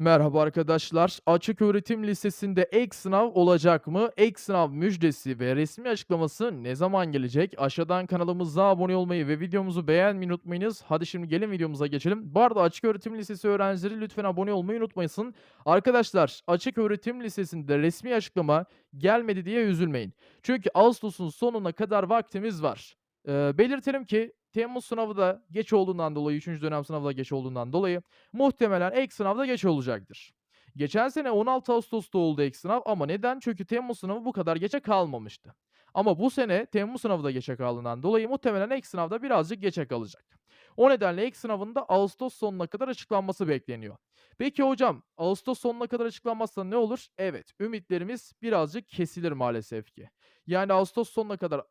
Merhaba arkadaşlar. Açıköğretim Lisesi'nde ek sınav olacak mı? Ek sınav müjdesi ve resmi açıklaması ne zaman gelecek? Aşağıdan kanalımıza abone olmayı ve videomuzu beğenmeyi unutmayınız. Hadi şimdi gelin videomuza geçelim. Bu arada Açıköğretim Lisesi öğrencileri lütfen abone olmayı unutmayın. Arkadaşlar Açıköğretim Lisesi'nde resmi açıklama gelmedi diye üzülmeyin. Çünkü Ağustos'un sonuna kadar vaktimiz var. Eee, belirtelim ki Temmuz sınavı da geç olduğundan dolayı, 3. dönem sınavı da geç olduğundan dolayı muhtemelen ek sınav da geç olacaktır. Geçen sene 16 Ağustos'ta oldu ek sınav ama neden? Çünkü Temmuz sınavı bu kadar geçe kalmamıştı. Ama bu sene Temmuz sınavı da geçe kaldığından dolayı muhtemelen ek sınav da birazcık geçe kalacak. O nedenle ek sınavın da Ağustos sonuna kadar açıklanması bekleniyor. Peki hocam, Ağustos sonuna kadar açıklanmazsa ne olur? Evet, ümitlerimiz birazcık kesilir maalesef ki. Yani Ağustos sonuna kadar,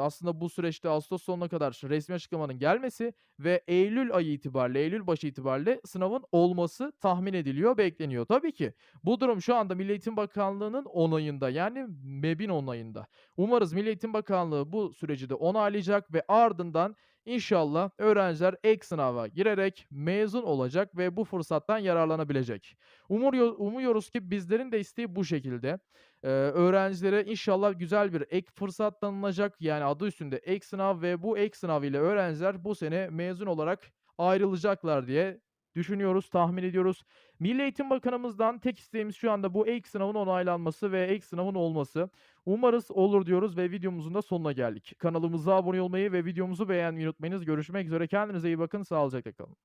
aslında bu süreçte Ağustos sonuna kadar resmi açıklamanın gelmesi ve Eylül ayı itibariyle, Eylül başı itibariyle sınavın olması tahmin ediliyor, bekleniyor. Tabii ki bu durum şu anda Milli Eğitim Bakanlığı'nın onayında, yani MEB'in onayında. Umarız Milli Eğitim Bakanlığı bu süreci de onaylayacak ve ardından inşallah öğrenciler ek sınava girerek mezun olacak ve bu fırsattan yararlanabilecek. Umuruyo umuyoruz ki bizlerin de isteği bu şekilde. Eee, öğrencilere inşallah güzel bir ek fırsat tanınacak. Yani adı üstünde ek sınav ve bu ek sınav ile öğrenciler bu sene mezun olarak ayrılacaklar diye düşünüyoruz, tahmin ediyoruz. Milli Eğitim Bakanımızdan tek isteğimiz şu anda bu ek sınavın onaylanması ve ek sınavın olması. Umarız olur diyoruz ve videomuzun da sonuna geldik. Kanalımıza abone olmayı ve videomuzu beğenmeyi unutmayınız. Görüşmek üzere. Kendinize iyi bakın. Sağlıcakla kalın.